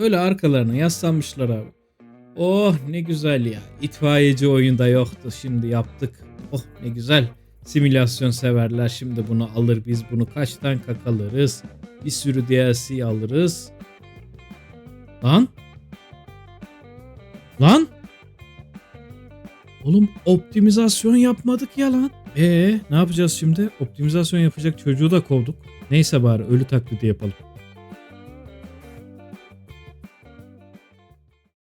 Böyle arkalarına yaslanmışlar abi. Oh ne güzel ya. İtfaiyeci oyunda yoktu. Şimdi yaptık. Oh ne güzel. Simülasyon severler şimdi bunu alır. Biz bunu kaç tank alırız. Bir sürü DLC alırız. Lan. Lan. Oğlum optimizasyon yapmadık ya lan. Ee ne yapacağız şimdi? Optimizasyon yapacak çocuğu da kovduk. Neyse bari ölü taklidi yapalım.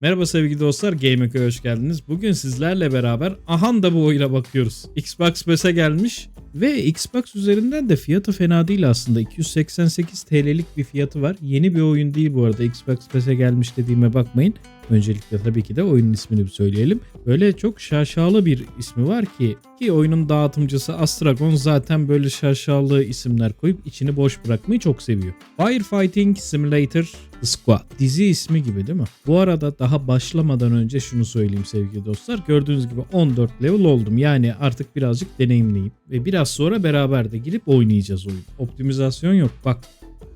Merhaba sevgili dostlar, GameCo'ya hoş geldiniz. Bugün sizlerle beraber ahan da bu oyuna bakıyoruz. Xbox Pass'e gelmiş ve Xbox üzerinden de fiyatı fena değil aslında. 288 TL'lik bir fiyatı var. Yeni bir oyun değil bu arada. Xbox Pass'e gelmiş dediğime bakmayın. Öncelikle tabii ki de oyunun ismini bir söyleyelim. Böyle çok şaşalı bir ismi var ki ki oyunun dağıtımcısı Astragon zaten böyle şaşalı isimler koyup içini boş bırakmayı çok seviyor. Firefighting Simulator Squad. Dizi ismi gibi değil mi? Bu arada daha başlamadan önce şunu söyleyeyim sevgili dostlar. Gördüğünüz gibi 14 level oldum. Yani artık birazcık deneyimleyip ve biraz sonra beraber de girip oynayacağız oyun. Optimizasyon yok. Bak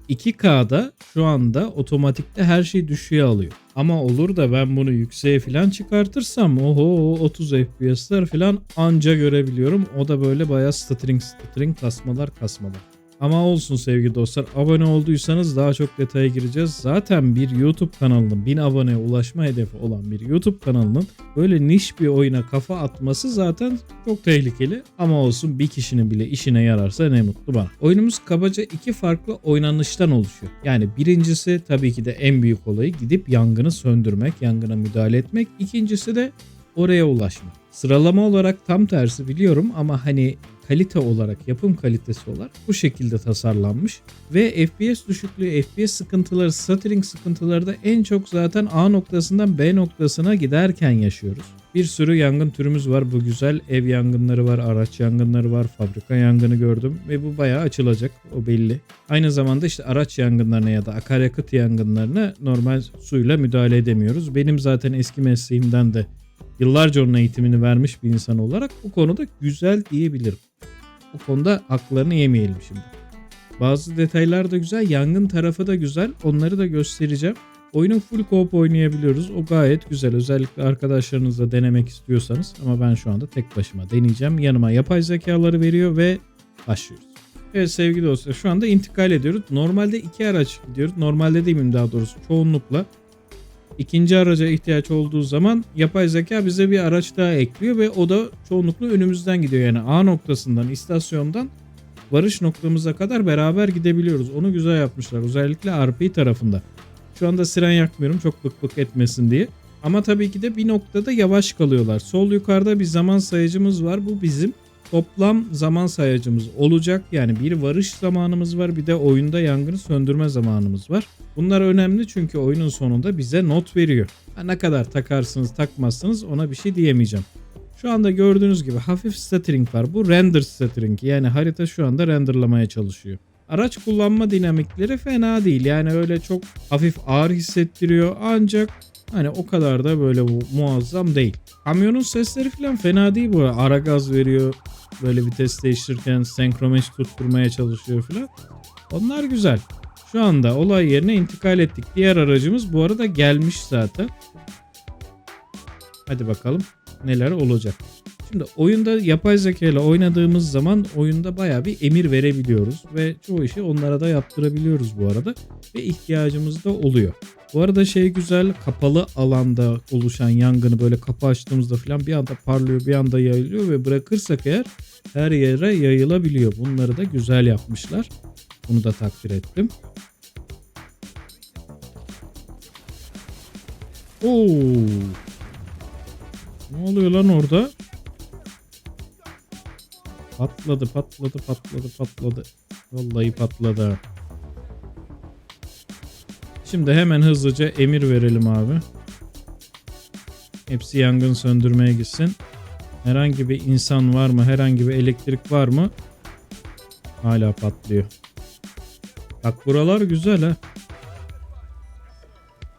2K'da şu anda otomatikte her şey düşüğe alıyor. Ama olur da ben bunu yükseğe falan çıkartırsam oho 30 FPS'ler falan anca görebiliyorum. O da böyle bayağı stuttering stuttering kasmalar kasmalar. Ama olsun sevgili dostlar abone olduysanız daha çok detaya gireceğiz. Zaten bir YouTube kanalının 1000 aboneye ulaşma hedefi olan bir YouTube kanalının böyle niş bir oyuna kafa atması zaten çok tehlikeli. Ama olsun bir kişinin bile işine yararsa ne mutlu bana. Oyunumuz kabaca iki farklı oynanıştan oluşuyor. Yani birincisi tabii ki de en büyük olayı gidip yangını söndürmek, yangına müdahale etmek. İkincisi de oraya ulaşmak. Sıralama olarak tam tersi biliyorum ama hani kalite olarak, yapım kalitesi olarak bu şekilde tasarlanmış. Ve FPS düşüklüğü, FPS sıkıntıları, stuttering sıkıntıları da en çok zaten A noktasından B noktasına giderken yaşıyoruz. Bir sürü yangın türümüz var. Bu güzel ev yangınları var, araç yangınları var, fabrika yangını gördüm ve bu bayağı açılacak. O belli. Aynı zamanda işte araç yangınlarına ya da akaryakıt yangınlarına normal suyla müdahale edemiyoruz. Benim zaten eski mesleğimden de yıllarca onun eğitimini vermiş bir insan olarak bu konuda güzel diyebilirim. Bu konuda haklarını yemeyelim şimdi. Bazı detaylar da güzel. Yangın tarafı da güzel. Onları da göstereceğim. Oyunu full co-op oynayabiliyoruz. O gayet güzel. Özellikle arkadaşlarınızla denemek istiyorsanız. Ama ben şu anda tek başıma deneyeceğim. Yanıma yapay zekaları veriyor ve başlıyoruz. Evet sevgili dostlar şu anda intikal ediyoruz. Normalde iki araç gidiyoruz. Normalde mi daha doğrusu çoğunlukla. İkinci araca ihtiyaç olduğu zaman yapay zeka bize bir araç daha ekliyor ve o da çoğunlukla önümüzden gidiyor. Yani A noktasından, istasyondan varış noktamıza kadar beraber gidebiliyoruz. Onu güzel yapmışlar. Özellikle RP tarafında. Şu anda siren yakmıyorum çok bık bık etmesin diye. Ama tabii ki de bir noktada yavaş kalıyorlar. Sol yukarıda bir zaman sayacımız var. Bu bizim toplam zaman sayacımız olacak. Yani bir varış zamanımız var bir de oyunda yangını söndürme zamanımız var. Bunlar önemli çünkü oyunun sonunda bize not veriyor. Ha, ne kadar takarsınız takmazsınız ona bir şey diyemeyeceğim. Şu anda gördüğünüz gibi hafif stuttering var. Bu render stuttering yani harita şu anda renderlamaya çalışıyor. Araç kullanma dinamikleri fena değil. Yani öyle çok hafif ağır hissettiriyor ancak hani o kadar da böyle muazzam değil. Kamyonun sesleri falan fena değil bu. Ara gaz veriyor. Böyle vites değiştirirken senkromeş tutturmaya çalışıyor falan. Onlar güzel. Şu anda olay yerine intikal ettik. Diğer aracımız bu arada gelmiş zaten. Hadi bakalım neler olacak. Şimdi oyunda yapay zeka ile oynadığımız zaman oyunda baya bir emir verebiliyoruz ve çoğu işi onlara da yaptırabiliyoruz bu arada ve ihtiyacımız da oluyor. Bu arada şey güzel kapalı alanda oluşan yangını böyle kapı açtığımızda falan bir anda parlıyor bir anda yayılıyor ve bırakırsak eğer her yere yayılabiliyor. Bunları da güzel yapmışlar. Bunu da takdir ettim. Oo. Ne oluyor lan orada? Patladı, patladı, patladı, patladı. Vallahi patladı. Şimdi hemen hızlıca emir verelim abi. Hepsi yangın söndürmeye gitsin. Herhangi bir insan var mı? Herhangi bir elektrik var mı? Hala patlıyor. Bak buralar güzel ha.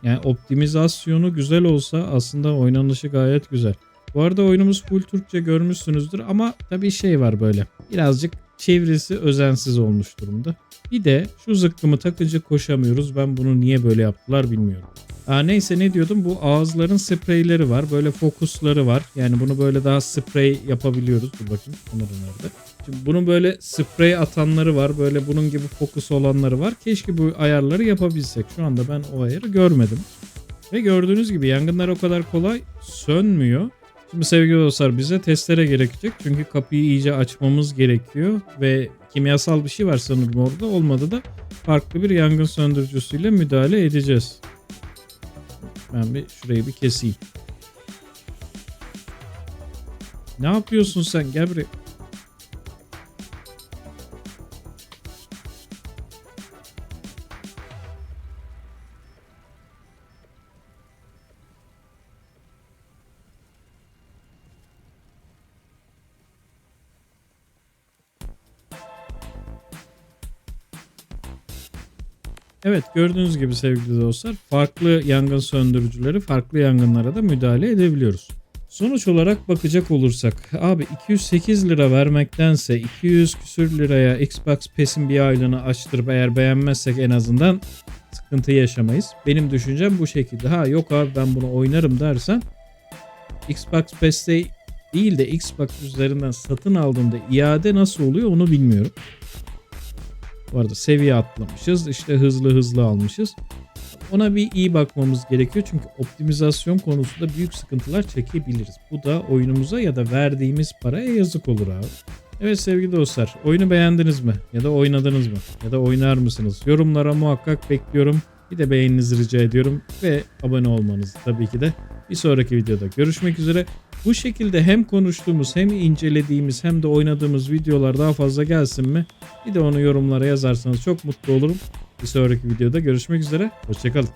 Yani optimizasyonu güzel olsa aslında oynanışı gayet güzel. Bu arada oyunumuz full Türkçe görmüşsünüzdür ama tabii şey var böyle. Birazcık çevresi özensiz olmuş durumda. Bir de şu zıkkımı takıcı koşamıyoruz. Ben bunu niye böyle yaptılar bilmiyorum. Aa, neyse ne diyordum? Bu ağızların spreyleri var böyle fokusları var. Yani bunu böyle daha sprey yapabiliyoruz. Dur bakayım kamera nerede? Şimdi bunun böyle sprey atanları var böyle bunun gibi fokus olanları var. Keşke bu ayarları yapabilsek. Şu anda ben o ayarı görmedim. Ve gördüğünüz gibi yangınlar o kadar kolay sönmüyor Şimdi sevgili dostlar bize testere gerekecek çünkü kapıyı iyice açmamız gerekiyor ve kimyasal bir şey var sanırım orada olmadı da farklı bir yangın söndürücüsüyle müdahale edeceğiz. Ben bir şurayı bir keseyim. Ne yapıyorsun sen? Gel buraya. Evet gördüğünüz gibi sevgili dostlar farklı yangın söndürücüleri farklı yangınlara da müdahale edebiliyoruz. Sonuç olarak bakacak olursak abi 208 lira vermektense 200 küsür liraya Xbox Pass'in bir aylığını açtırıp eğer beğenmezsek en azından sıkıntı yaşamayız. Benim düşüncem bu şekilde. Ha yok abi ben bunu oynarım dersen Xbox Pass'te değil de Xbox üzerinden satın aldığında iade nasıl oluyor onu bilmiyorum. Arada seviye atlamışız. İşte hızlı hızlı almışız. Ona bir iyi bakmamız gerekiyor. Çünkü optimizasyon konusunda büyük sıkıntılar çekebiliriz. Bu da oyunumuza ya da verdiğimiz paraya yazık olur abi. Evet sevgili dostlar oyunu beğendiniz mi? Ya da oynadınız mı? Ya da oynar mısınız? Yorumlara muhakkak bekliyorum. Bir de beğeninizi rica ediyorum. Ve abone olmanızı tabii ki de. Bir sonraki videoda görüşmek üzere. Bu şekilde hem konuştuğumuz hem incelediğimiz hem de oynadığımız videolar daha fazla gelsin mi? Bir de onu yorumlara yazarsanız çok mutlu olurum. Bir sonraki videoda görüşmek üzere. Hoşçakalın.